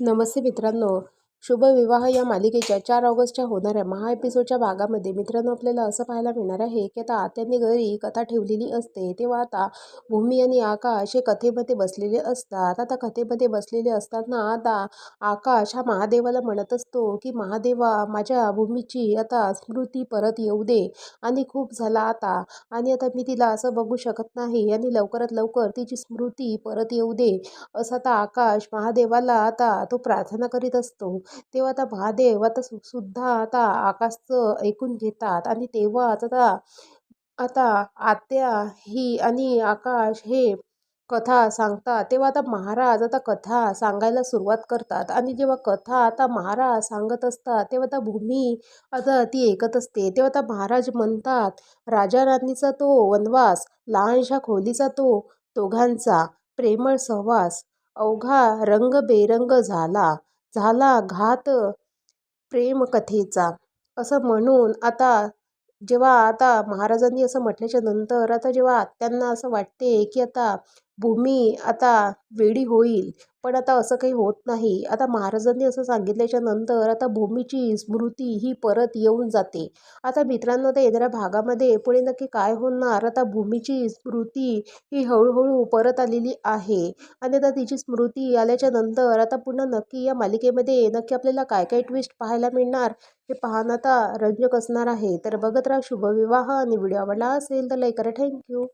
नमस्ते मित्रांनो. शुभविवाह या मालिकेच्या चार ऑगस्टच्या होणाऱ्या महा एपिसोडच्या भागामध्ये मित्रांनो आपल्याला असं पाहायला मिळणार आहे की आता आत्यांनी घरी कथा ठेवलेली असते. तेव्हा आता भूमी आणि आकाश हे कथेमध्ये बसलेले असतात. आता कथेमध्ये बसलेले असताना आता आकाश हा महादेवाला म्हणत असतो की महादेवा माझ्या भूमीची आता स्मृती परत येऊ दे. आणि खूप झाला आता. आणि आता मी तिला असं बघू शकत नाही आणि लवकरात लवकर तिची स्मृती परत येऊ दे. असं आता आकाश महादेवाला आता तो प्रार्थना करीत असतो. तेव्हा आता महादेव आता सुद्धा आता आकाशचं ऐकून घेतात आणि तेव्हाच आता आता आत्या ही आणि आकाश हे कथा सांगतात. तेव्हा आता महाराज आता कथा सांगायला सुरुवात करतात आणि जेव्हा कथा आता महाराज सांगत असतात तेव्हा आता भूमी आता ती ऐकत असते. तेव्हा आता महाराज म्हणतात राजा राणीचा तो वनवास लहानशा खोलीचा तो दोघांचा प्रेमळ सहवास अवघा रंगबेरंग झाला. झाला घात प्रेमकथेचा. असं म्हणून आता जेव्हा आता महाराजांनी असं म्हटल्याच्या नंतर आता जेव्हा आत्यांना असं वाटते की आता भूमी आता वेडी होईल. पण आता असं काही होत नाही. आता महाराजांनी असं सांगितल्याच्या नंतर आता भूमीची स्मृती ही परत येऊन जाते. आता मित्रांनो त्या येणाऱ्या भागामध्ये पुढे नक्की काय होणार? आता भूमीची स्मृती ही हळूहळू परत आलेली आहे. आणि आता तिची स्मृती आल्याच्यानंतर आता पुन्हा नक्की या मालिकेमध्ये नक्की आपल्याला काय काय ट्विस्ट पाहायला मिळणार? हे पाहणं आता रंजक असणार आहे. तर बघत राहा शुभविवाह. आणि व्हिडिओ आवडला असेल तर लाईक करा. थँक्यू